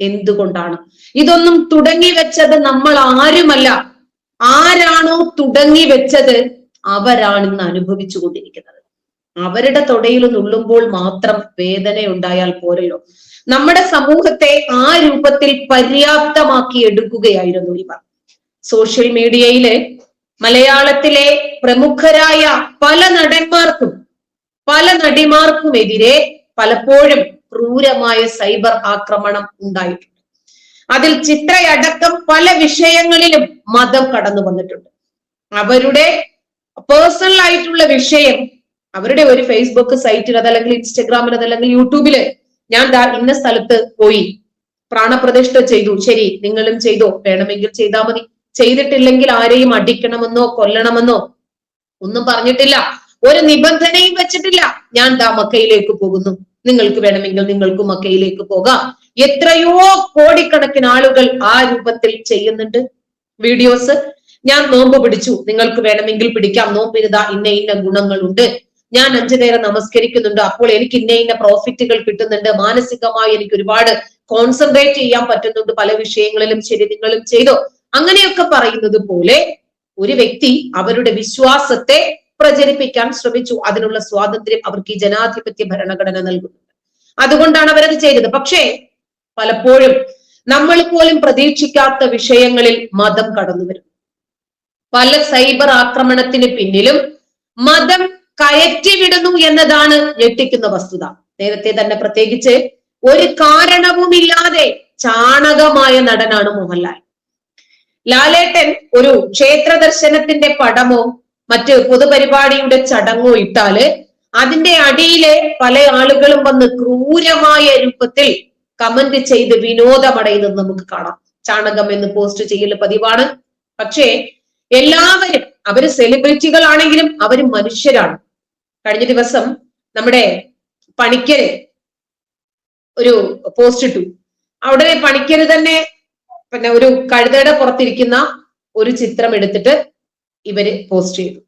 എന്തുകൊണ്ടാണ്? ഇതൊന്നും തുടങ്ങി വെച്ചത് നമ്മൾ ആരുമല്ല. ആരാണോ തുടങ്ങി വെച്ചത് അവരാണ് ഇന്ന് അനുഭവിച്ചു കൊണ്ടിരിക്കുന്നത്. അവരുടെ തൊടയിൽ നുള്ളുമ്പോൾ മാത്രം വേദന ഉണ്ടായാൽ പോരല്ലോ. നമ്മുടെ സമൂഹത്തെ ആ രൂപത്തിൽ പര്യാപ്തമാക്കി എടുക്കുകയായിരുന്നു ഇവർ. സോഷ്യൽ മീഡിയയിൽ മലയാളത്തിലെ പ്രമുഖരായ പല നടന്മാർക്കും പല നടിമാർക്കുമെതിരെ പലപ്പോഴും ക്രൂരമായ സൈബർ ആക്രമണം ഉണ്ടായിട്ടുണ്ട്. അതിൽ ചിത്രയടക്കം പല വിഷയങ്ങളിലും മതം കടന്നു വന്നിട്ടുണ്ട്. അവരുടെ പേഴ്സണൽ ആയിട്ടുള്ള വിഷയം അവരുടെ ഒരു ഫേസ്ബുക്ക് സൈറ്റിൽ അതല്ലെങ്കിൽ ഇൻസ്റ്റഗ്രാമിൽ അതല്ലെങ്കിൽ യൂട്യൂബിൽ ഞാൻ ഇന്ന സ്ഥലത്ത് പോയി പ്രാണപ്രതിഷ്ഠ ചെയ്തു. ശരി നിങ്ങളും ചെയ്തോ? വേണമെങ്കിൽ ചെയ്താൽ മതി. ചെയ്തിട്ടില്ലെങ്കിൽ ആരെയും അടിക്കണമെന്നോ കൊല്ലണമെന്നോ ഒന്നും പറഞ്ഞിട്ടില്ല. ഒരു നിബന്ധനയും വെച്ചിട്ടില്ല. ഞാൻ ദാ മക്കയിലേക്ക് പോകുന്നു. നിങ്ങൾക്ക് വേണമെങ്കിൽ നിങ്ങൾക്ക് മക്കയിലേക്ക് പോകാം. എത്രയോ കോടിക്കണക്കിന് ആളുകൾ ആ രൂപത്തിൽ ചെയ്യുന്നുണ്ട് വീഡിയോസ്. ഞാൻ നോമ്പ് പിടിച്ചു. നിങ്ങൾക്ക് വേണമെങ്കിൽ പിടിക്കാം. നോമ്പിന് ദാ ഇന്ന ഇന്ന ഗുണങ്ങളുണ്ട്. ഞാൻ അഞ്ചു നേരം നമസ്കരിക്കുന്നുണ്ട്. അപ്പോൾ എനിക്ക് ഇന്ന ഇന്ന പ്രോഫിറ്റുകൾ കിട്ടുന്നുണ്ട്. മാനസികമായി എനിക്ക് ഒരുപാട് കോൺസെൻട്രേറ്റ് ചെയ്യാൻ പറ്റുന്നുണ്ട്. പല വിഷയങ്ങളിലും ശരി നിങ്ങളും ചെയ്തോ. അങ്ങനെയൊക്കെ പറയുന്നത് പോലെ ഒരു വ്യക്തി അവരുടെ വിശ്വാസത്തെ പ്രചരിപ്പിക്കാൻ ശ്രമിച്ചു. അതിനുള്ള സ്വാതന്ത്ര്യം അവർക്ക് ഈ ജനാധിപത്യ ഭരണഘടന നൽകുന്നുണ്ട്. അതുകൊണ്ടാണ് അവരത് ചെയ്തത്. പക്ഷേ പലപ്പോഴും നമ്മൾ പോലും പ്രതീക്ഷിക്കാത്ത വിഷയങ്ങളിൽ മതം കടന്നു വരും. പല സൈബർ ആക്രമണത്തിന് പിന്നിലും മതം കയറ്റിവിടുന്നു എന്നതാണ് ഞെട്ടിക്കുന്ന വസ്തുത. നേരത്തെ തന്നെ പ്രത്യേകിച്ച് ഒരു കാരണവുമില്ലാതെ ചാണകമായ നടനാണ് മോഹൻലാൽ. ലാലേട്ടൻ ഒരു ക്ഷേത്ര ദർശനത്തിന്റെ പടമോ മറ്റ് പൊതുപരിപാടിയുടെ ചടങ്ങോ ഇട്ടാൽ അതിന്റെ അടിയിലെ പല ആളുകളും വന്ന് ക്രൂരമായ രൂപത്തിൽ കമന്റ് ചെയ്ത് വിനോദമടയുന്നത് നമുക്ക് കാണാം. ചാണകം എന്ന് പോസ്റ്റ് ചെയ്യൽ പതിവാണ്. പക്ഷേ എല്ലാവരും അവർ സെലിബ്രിറ്റികളാണെങ്കിലും അവർ മനുഷ്യരാണ്. കഴിഞ്ഞ ദിവസം നമ്മുടെ പണിക്കര് ഒരു പോസ്റ്റ് ഇട്ടു. അവിടെ പണിക്കര് തന്നെ പിന്നെ ഒരു കഴുതയുടെ പുറത്തിരിക്കുന്ന ഒരു ചിത്രം എടുത്തിട്ട് ഇവർ പോസ്റ്റ് ചെയ്തു.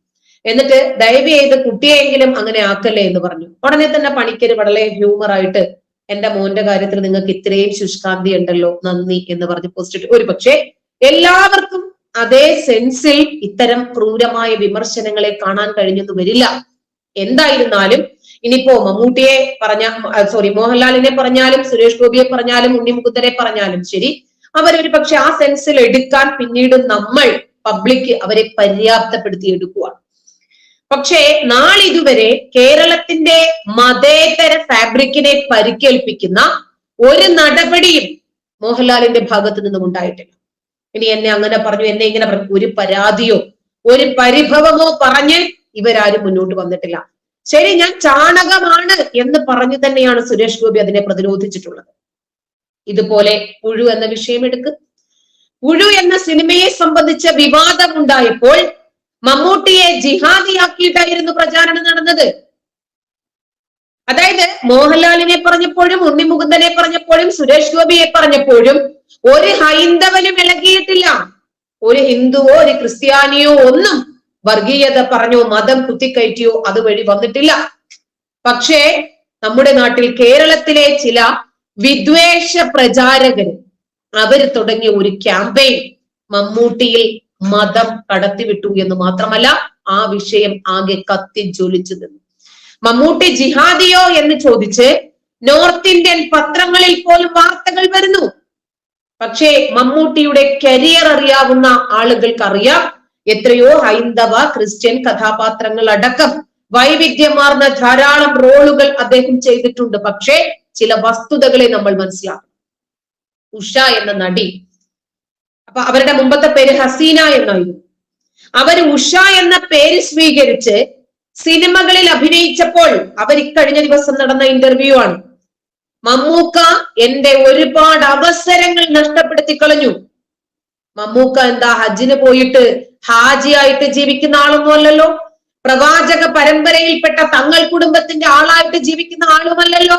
എന്നിട്ട് ദയവ് ചെയ്ത് കുട്ടിയെങ്കിലും അങ്ങനെ ആക്കല്ലേ എന്ന് പറഞ്ഞു. ഉടനെ തന്നെ പണിക്കര് വളരെ ഹ്യൂമർ ആയിട്ട് എന്റെ മോന്റെ കാര്യത്തിൽ നിങ്ങൾക്ക് ഇത്രയും ശുഷ്കാന്തി ഉണ്ടല്ലോ നന്ദി എന്ന് പറഞ്ഞ് പോസ്റ്റ് ഇട്ടു. ഒരു പക്ഷേ എല്ലാവർക്കും അതേ സെൻസിൽ ഇത്തരം ക്രൂരമായ വിമർശനങ്ങളെ കാണാൻ കഴിഞ്ഞെന്ന് വരില്ല. എന്തായിരുന്നാലും ഇനിയിപ്പോ മമ്മൂട്ടിയെ പറഞ്ഞ സോറി മോഹൻലാലിനെ പറഞ്ഞാലും സുരേഷ് ഗോപിയെ പറഞ്ഞാലും ഉണ്ണിമുകുന്ദരെ പറഞ്ഞാലും ശരി അവരൊരു പക്ഷെ ആ സെൻസിൽ എടുക്കാൻ പിന്നീട് നമ്മൾ പബ്ലിക് അവരെ പര്യാപ്തപ്പെടുത്തി എടുക്കുകയാണ് പക്ഷേ നാളിതുവരെ കേരളത്തിന്റെ മതേതര ഫാബ്രിക്കിനെ പരിക്കേൽപ്പിക്കുന്ന ഒരു നടപടിയും മോഹൻലാലിന്റെ ഭാഗത്ത് നിന്നും ഉണ്ടായിട്ടില്ല. ഇനി എന്നെ അങ്ങനെ പറഞ്ഞു എന്നെ ഇങ്ങനെ പറഞ്ഞു ഒരു പരാതിയോ ഒരു പരിഭവമോ പറഞ്ഞ് ഇവരാരും മുന്നോട്ട് വന്നിട്ടില്ല. ശരി ഞാൻ ചാണകമാണ് എന്ന് പറഞ്ഞു തന്നെയാണ് സുരേഷ് ഗോപി അതിനെ പ്രതിരോധിച്ചിട്ടുള്ളത്. ഇതുപോലെ പുഴു എന്ന വിഷയം എടുക്ക്. പുഴു എന്ന സിനിമയെ സംബന്ധിച്ച വിവാദം ഉണ്ടായപ്പോൾ മമ്മൂട്ടിയെ ജിഹാദിയാക്കിയിട്ടായിരുന്നു പ്രചാരണം നടന്നത്. അതായത് മോഹൻലാലിനെ പറഞ്ഞപ്പോഴും ഉണ്ണിമുകുന്ദനെ പറഞ്ഞപ്പോഴും സുരേഷ് ഗോപിയെ പറഞ്ഞപ്പോഴും ഒരു ഹൈന്ദവനും ഇളകിയിട്ടില്ല. ഒരു ഹിന്ദുവോ ഒരു ക്രിസ്ത്യാനിയോ ഒന്നും വർഗീയത പറഞ്ഞോ മതം കുത്തിക്കയറ്റിയോ അതുവഴി വന്നിട്ടില്ല. പക്ഷേ നമ്മുടെ നാട്ടിൽ കേരളത്തിലെ ചില വിദ്വേഷ പ്രചാരകര് അവർ തുടങ്ങിയ ഒരു ക്യാമ്പയിൻ മമ്മൂട്ടിയിൽ മതം കടത്തിവിട്ടു എന്ന് മാത്രമല്ല ആ വിഷയം ആകെ കത്തി ജ്വലിച്ചു നിന്നു. മമ്മൂട്ടി ജിഹാദിയോ എന്ന് ചോദിച്ച് നോർത്ത് ഇന്ത്യൻ പത്രങ്ങളിൽ പോലും വാർത്തകൾ വരുന്നു. പക്ഷേ മമ്മൂട്ടിയുടെ കരിയർ അറിയാവുന്ന ആളുകൾക്കറിയാം എത്രയോ ഹൈന്ദവ ക്രിസ്ത്യൻ കഥാപാത്രങ്ങൾ അടക്കം വൈവിധ്യമാർന്ന ധാരാളം റോളുകൾ അദ്ദേഹം ചെയ്തിട്ടുണ്ട്. പക്ഷേ ചില വസ്തുതകളെ നമ്മൾ മനസ്സിലാക്കണം. ഉഷ എന്ന നടി. അപ്പൊ അവരുടെ മുമ്പത്തെ പേര് ഹസീന എന്നായിരുന്നു. അവർ ഉഷ എന്ന പേര് സ്വീകരിച്ച് സിനിമകളിൽ അഭിനയിച്ചപ്പോൾ അവർ ഇക്കഴിഞ്ഞ ദിവസം നടന്ന ഇന്റർവ്യൂ ആണ്. മമ്മൂക്ക എന്റെ ഒരുപാട് അവസരങ്ങൾ നഷ്ടപ്പെടുത്തി കളഞ്ഞു. മമ്മൂക്ക എന്താ ഹജ്ജിന് പോയിട്ട് ഹാജിയായിട്ട് ജീവിക്കുന്ന ആളൊന്നുമല്ലല്ലോ പ്രവാചക പരമ്പരയിൽപ്പെട്ട തങ്ങൾ കുടുംബത്തിന്റെ ആളായിട്ട് ജീവിക്കുന്ന ആളുമല്ലല്ലോ.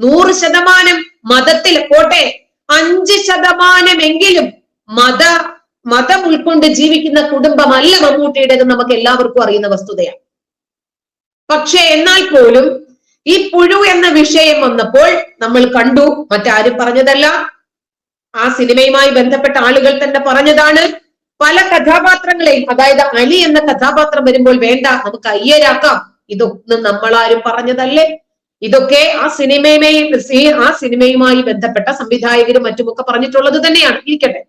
നൂറ് ശതമാനം മതത്തിൽ പോട്ടെ അഞ്ച് ശതമാനമെങ്കിലും മത മതം ഉൾക്കൊണ്ട് ജീവിക്കുന്ന കുടുംബമല്ല മമ്മൂട്ടിയുടേത് നമുക്ക് എല്ലാവർക്കും അറിയുന്ന വസ്തുതയാണ്. പക്ഷെ എന്നാൽ പോലും ഈ പുഴു എന്ന വിഷയം വന്നപ്പോൾ നമ്മൾ കണ്ടു മറ്റാരും പറഞ്ഞതല്ല. ആ സിനിമയുമായി ബന്ധപ്പെട്ട ആളുകൾ തന്നെ പറഞ്ഞതാണ്. പല കഥാപാത്രങ്ങളെയും അതായത് അലി എന്ന കഥാപാത്രം വരുമ്പോൾ വേണ്ട നമുക്ക് അയ്യരാക്കാം. ഇതൊന്നും നമ്മളാരും പറഞ്ഞതല്ലേ? ഇതൊക്കെ ആ സിനിമയുമായി ആ സിനിമയുമായി ബന്ധപ്പെട്ട സംവിധായകരും മറ്റുമൊക്കെ പറഞ്ഞിട്ടുള്ളത് തന്നെയാണ്. ഇരിക്കട്ടെ.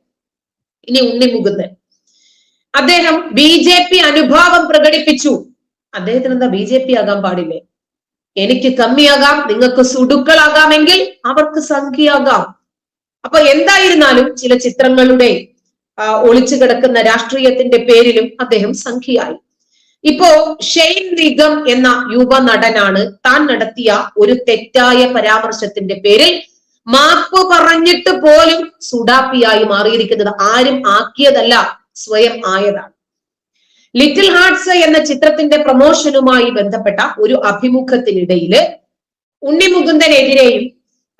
ഇനി ഉണ്ണി മുകുന്ദൻ അദ്ദേഹം ബി ജെ പി അനുഭാവം പ്രകടിപ്പിച്ചു. അദ്ദേഹത്തിന് എന്താ ബി ജെ പി ആകാൻ പാടില്ലേ? എനിക്ക് കമ്മിയാകാം നിങ്ങൾക്ക് സുടുക്കളാകാമെങ്കിൽ അവർക്ക് സംഖ്യയാകാം. അപ്പൊ എന്തായിരുന്നാലും ചില ചിത്രങ്ങളുടെ ഒളിച്ചു കിടക്കുന്ന രാഷ്ട്രീയത്തിന്റെ പേരിലും അദ്ദേഹം സംഖ്യയായി. ഇപ്പോ ഷെയ്ൻ നിഗം എന്ന യുവ നടനാണ് താൻ നടത്തിയ ഒരു തെറ്റായ പരാമർശത്തിന്റെ പേരിൽ മാപ്പ് പറഞ്ഞിട്ട് പോലും സുഡാപ്പിയായി മാറിയിരിക്കുന്നത് ആരും ആക്കിയതല്ല സ്വയം ആയതാണ്. ലിറ്റിൽ ഹാർട്സ് എന്ന ചിത്രത്തിന്റെ പ്രൊമോഷനുമായി ബന്ധപ്പെട്ട ഒരു അഭിമുഖത്തിനിടയിൽ ഉണ്ണിമുകുന്ദനെതിരെയും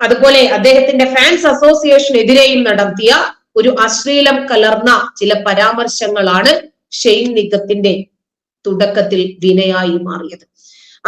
അതുപോലെ അദ്ദേഹത്തിന്റെ ഫാൻസ് അസോസിയേഷനെതിരെയും നടത്തിയ ഒരു അശ്ലീലം കലർന്ന ചില പരാമർശങ്ങളാണ് ഷെയ്ൻ നിഗത്തിന്റെ തുടക്കത്തിൽ വിനയായി മാറിയത്.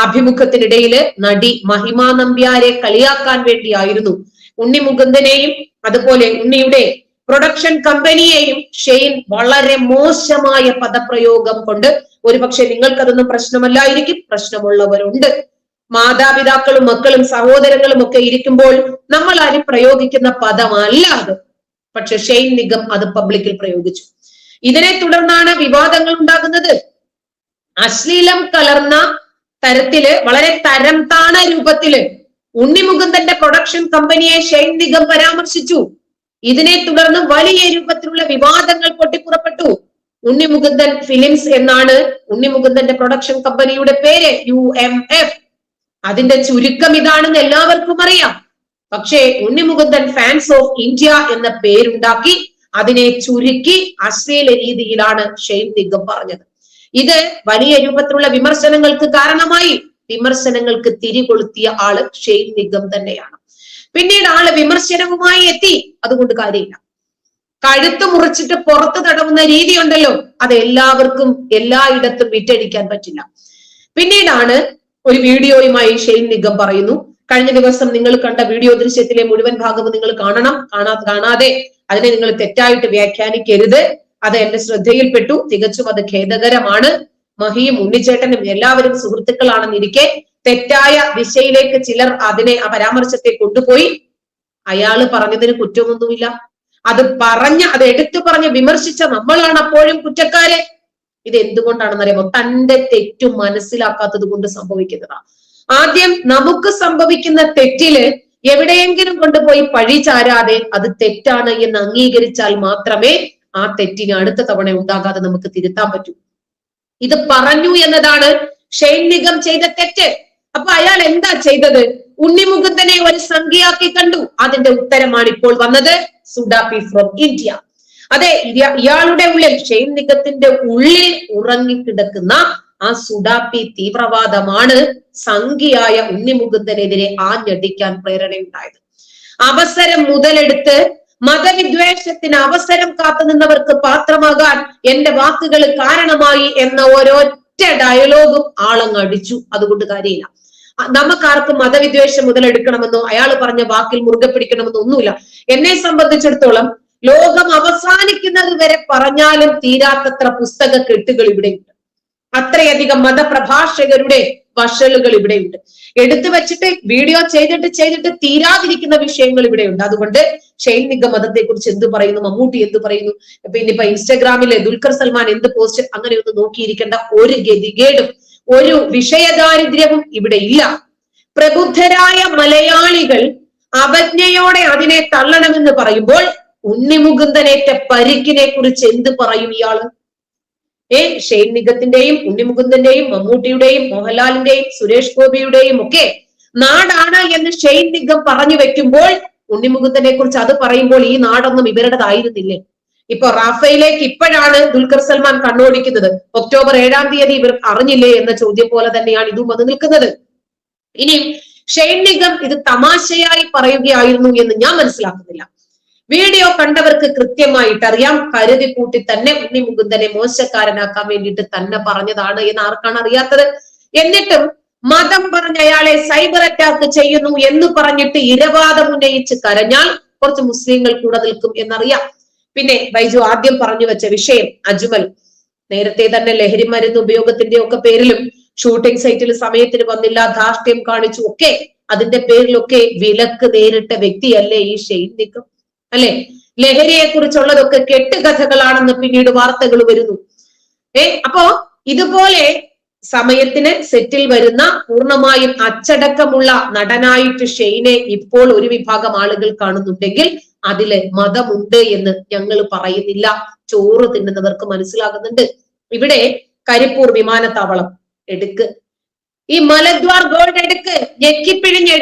അഭിമുഖത്തിനിടയിൽ നടി മഹിമ നമ്പ്യാരെ കളിയാക്കാൻ വേണ്ടിയായിരുന്നു ഉണ്ണി മുകുന്ദനെയും അതുപോലെ ഉണ്ണിയുടെ പ്രൊഡക്ഷൻ കമ്പനിയെയും ഷെയ്ൻ വളരെ മോശമായ പദപ്രയോഗം കൊണ്ട് ഒരുപക്ഷെ നിങ്ങൾക്കതൊന്നും പ്രശ്നമല്ലായിരിക്കും പ്രശ്നമുള്ളവരുണ്ട്. മാതാപിതാക്കളും മക്കളും സഹോദരങ്ങളും ഒക്കെ ഇരിക്കുമ്പോൾ നമ്മൾ ആരും പ്രയോഗിക്കുന്ന പദമല്ല അത്. പക്ഷെ ഷെയ്ൻ നിഗം അത് പബ്ലിക്കിൽ പ്രയോഗിച്ചു. ഇതിനെ തുടർന്നാണ് വിവാദങ്ങൾ ഉണ്ടാകുന്നത്. അശ്ലീലം കലർന്ന തരത്തിൽ വളരെ തരം താണ രൂപത്തിൽ ഉണ്ണിമുകുന്ദന്റെ പ്രൊഡക്ഷൻ കമ്പനിയെ ഷെയ്ൻ നിഗം പരാമർശിച്ചു. ഇതിനെ തുടർന്ന് വലിയ രൂപത്തിലുള്ള വിവാദങ്ങൾ പൊട്ടിപ്പുറപ്പെട്ടു. ഉണ്ണിമുകുന്ദൻ ഫിലിംസ് എന്നാണ് ഉണ്ണിമുകുന്ദന്റെ പ്രൊഡക്ഷൻ കമ്പനിയുടെ പേര് യു എം എഫ്. അതിന്റെ ചുരുക്കം ഇതാണെന്ന് എല്ലാവർക്കും അറിയാം. പക്ഷേ ഉണ്ണിമുകുന്ദൻ ഫാൻസ് ഓഫ് ഇന്ത്യ എന്ന പേരുണ്ടാക്കി അതിനെ ചുരുക്കി അശ്ലീല രീതിയിലാണ് ഷെയ്ൻ നിഗം പറഞ്ഞത്. ഇത് വലിയ രൂപത്തിലുള്ള വിമർശനങ്ങൾക്ക് കാരണമായി. വിമർശനങ്ങൾക്ക് തിരികൊളുത്തിയ ആൾ ഷെയ്ൻ നിഗം തന്നെയാണ്. പിന്നീട് ആൾ വിമർശനവുമായി എത്തി. അതുകൊണ്ട് കാര്യമില്ല. കഴുത്ത് മുറിച്ചിട്ട് പുറത്ത് തടവുന്ന രീതി ഉണ്ടല്ലോ അത് എല്ലാവർക്കും എല്ലായിടത്തും വിറ്റഴിക്കാൻ പറ്റില്ല. പിന്നീടാണ് ഒരു വീഡിയോയുമായി ഷെയ്ൻ നിഗം പറയുന്നു. കഴിഞ്ഞ ദിവസം നിങ്ങൾ കണ്ട വീഡിയോ ദൃശ്യത്തിലെ മുഴുവൻ ഭാഗവും നിങ്ങൾ കാണണം. കാണാ കാണാതെ അതിനെ നിങ്ങൾ തെറ്റായിട്ട് വ്യാഖ്യാനിക്കരുത്. അത് എന്റെ ശ്രദ്ധയിൽപ്പെട്ടു. തികച്ചും അത് ഖേദകരമാണ്. മഹിയും ഉണ്ണിച്ചേട്ടനും എല്ലാവരും സുഹൃത്തുക്കളാണെന്നിരിക്കെ തെറ്റായ ദിശയിലേക്ക് ചിലർ അതിനെ ആ പരാമർശത്തെ കൊണ്ടുപോയി. അയാൾ പറഞ്ഞതിന് കുറ്റമൊന്നുമില്ല. അത് പറഞ്ഞ അത് എടുത്തു പറഞ്ഞ് വിമർശിച്ച നമ്മളാണ് അപ്പോഴും കുറ്റക്കാരെ. ഇത് എന്തുകൊണ്ടാണെന്നറിയാമോ? തന്റെ തെറ്റും മനസ്സിലാക്കാത്തത് കൊണ്ട് സംഭവിക്കുന്നതാ. ആദ്യം നമുക്ക് സംഭവിക്കുന്ന തെറ്റിൽ എവിടെയെങ്കിലും കൊണ്ടുപോയി പഴി ചാരാതെ അത് തെറ്റാണ് എന്ന് അംഗീകരിച്ചാൽ മാത്രമേ ആ തെറ്റിന് അടുത്ത തവണ ഉണ്ടാകാതെ നമുക്ക് തിരുത്താൻ പറ്റും. ഇത് പറഞ്ഞു എന്നതാണ് ഷെയ്ൻ നിഗം ചെയ്ത തെറ്റ്. അപ്പൊ അയാൾ എന്താ ചെയ്തത്? ഉണ്ണിമുകുന്ദനെ ഒരു സംഖ്യയാക്കി കണ്ടു. അതിന്റെ ഉത്തരമാണ് ഇപ്പോൾ വന്നത് സുഡാപി ഫ്രം ഇന്ത്യ അതെ ഇയാളുടെ ഉള്ളിൽ ഷെയ്ൻ നിഗത്തിന്റെ ഉള്ളിൽ ഉറങ്ങിക്കിടക്കുന്ന ആ സുഡാപ്പി തീവ്രവാദമാണ് സംഖ്യയായ ഉണ്ണിമുകുന്ദനെതിരെ ആഞ്ഞടിക്കാൻ പ്രേരണയുണ്ടായത്. അവസരം മുതലെടുത്ത് മതവിദ്വേഷത്തിന് അവസരം കാത്തു നിന്നവർക്ക് പാത്രമാകാൻ എന്റെ വാക്കുകൾ കാരണമായി എന്ന ഒരൊറ്റ ഡയലോഗും ആളങ്ങ് അടിച്ചു. അതുകൊണ്ട് കാര്യമില്ല. നമുക്കാർക്കും മതവിദ്വേഷം മുതലെടുക്കണമെന്നോ അയാൾ പറഞ്ഞ വാക്കിൽ മുറുകെ പിടിക്കണമെന്നോ ഒന്നുമില്ല. എന്നെ സംബന്ധിച്ചിടത്തോളം ലോകം അവസാനിക്കുന്നത് വരെ പറഞ്ഞാലും തീരാത്തത്ര പുസ്തക കെട്ടുകൾ ഇവിടെയുണ്ട്. അത്രയധികം മതപ്രഭാഷകരുടെ വഷളുകൾ ഇവിടെയുണ്ട്. എടുത്തു വെച്ചിട്ട് വീഡിയോ ചെയ്തിട്ട് ചെയ്തിട്ട് തീരാതിരിക്കുന്ന വിഷയങ്ങൾ ഇവിടെയുണ്ട്. അതുകൊണ്ട് ഷെയ്ൻ നിഗം മതത്തെ കുറിച്ച് എന്ത് പറയുന്നു മമ്മൂട്ടി എന്ത് പറയുന്നു പിന്നെ ഇപ്പൊ ഇൻസ്റ്റഗ്രാമിലെ ദുൽഖർ സൽമാൻ എന്ത് പോസ്റ്റ് അങ്ങനെ ഒന്ന് നോക്കിയിരിക്കേണ്ട ഒരു ഗതികേടും ഒരു വിഷയദാരിദ്ര്യവും ഇവിടെ ഇല്ല. പ്രബുദ്ധരായ മലയാളികൾ അവജ്ഞയോടെ അതിനെ തള്ളണമെന്ന് പറയുമ്പോൾ ഉണ്ണിമുകുന്ദനേറ്റ പരിക്കിനെ കുറിച്ച് എന്ത് പറയും ഇയാൾ? ഏ ഷെയ്ൻ നിഗത്തിന്റെയും ഉണ്ണിമുകുന്ദന്റെയും മമ്മൂട്ടിയുടെയും മോഹൻലാലിന്റെയും സുരേഷ് ഗോപിയുടെയും ഒക്കെ നാടാണ് എന്ന് ഷെയ്ൻ നിഗം പറഞ്ഞു വെക്കുമ്പോൾ ഉണ്ണിമുകുന്ദനെ കുറിച്ച് അത് പറയുമ്പോൾ ഈ നാടൊന്നും ഇവരുടേതായിരുന്നില്ലേ? ഇപ്പൊ റാഫയിലേക്ക് ഇപ്പോഴാണ് ദുൽഖർ സൽമാൻ കണ്ണോടിക്കുന്നത്. ഒക്ടോബർ ഏഴാം തീയതി ഇവർ അറിഞ്ഞില്ലേ എന്ന ചോദ്യം പോലെ തന്നെയാണ് ഇതും അത് നിൽക്കുന്നത്. ഇനിയും ഷെയ്ൻ നിഗം ഇത് തമാശയായി പറയുകയായിരുന്നു എന്ന് ഞാൻ മനസ്സിലാക്കുന്നില്ല. വീഡിയോ കണ്ടവർക്ക് കൃത്യമായിട്ട് അറിയാം കരുതി കൂട്ടി തന്നെ ഉണ്ണി മുകുന്ദനെ മോശക്കാരനാക്കാൻ വേണ്ടിയിട്ട് തന്നെ പറഞ്ഞതാണ് എന്ന് ആർക്കാണ് അറിയാത്തത്? എന്നിട്ടും മതം പറഞ്ഞ അയാളെ സൈബർ അറ്റാക്ക് ചെയ്യുന്നു എന്ന് പറഞ്ഞിട്ട് ഇരവാദം ഉന്നയിച്ച് കരഞ്ഞാൽ കുറച്ച് മുസ്ലിങ്ങൾ കൂടെ നിൽക്കും എന്നറിയാം. പിന്നെ ബൈജു ആദ്യം പറഞ്ഞു വെച്ച വിഷയം അജ്മൽ. നേരത്തെ തന്നെ ലഹരി മരുന്ന് ഉപയോഗത്തിന്റെ ഒക്കെ പേരിലും ഷൂട്ടിംഗ് സൈറ്റിൽ സമയത്തിന് വന്നില്ല ധാർഷ്ട്യം കാണിച്ചു. ഒക്കെ അതിന്റെ പേരിലൊക്കെ വിലക്ക് നേരിട്ട വ്യക്തിയല്ലേ ഈ ഷെയ്ൻ നിക്കം അല്ലെ? ലഹരിയെ കുറിച്ചുള്ളതൊക്കെ കെട്ടുകഥകളാണെന്ന് പിന്നീട് വാർത്തകൾ വരുന്നു. ഏ അപ്പോ ഇതുപോലെ സമയത്തിന് സെറ്റിൽ വരുന്ന പൂർണമായും അച്ചടക്കമുള്ള നടനായിട്ട് ഷെയ്നെ ഇപ്പോൾ ഒരു വിഭാഗം ആളുകൾ കാണുന്നുണ്ടെങ്കിൽ അതിൽ മതമുണ്ട് എന്ന് ഞങ്ങൾ പറയുന്നില്ല. ചോറ് തിന്നുന്നവർക്ക് മനസ്സിലാകുന്നുണ്ട്. ഇവിടെ കരിപ്പൂർ വിമാനത്താവളം എടുക്ക്. ഈ മലദ്വാർ ഗോൾഡ് എടുക്ക്. ഞെക്കിപ്പിഴിഞ്ഞ്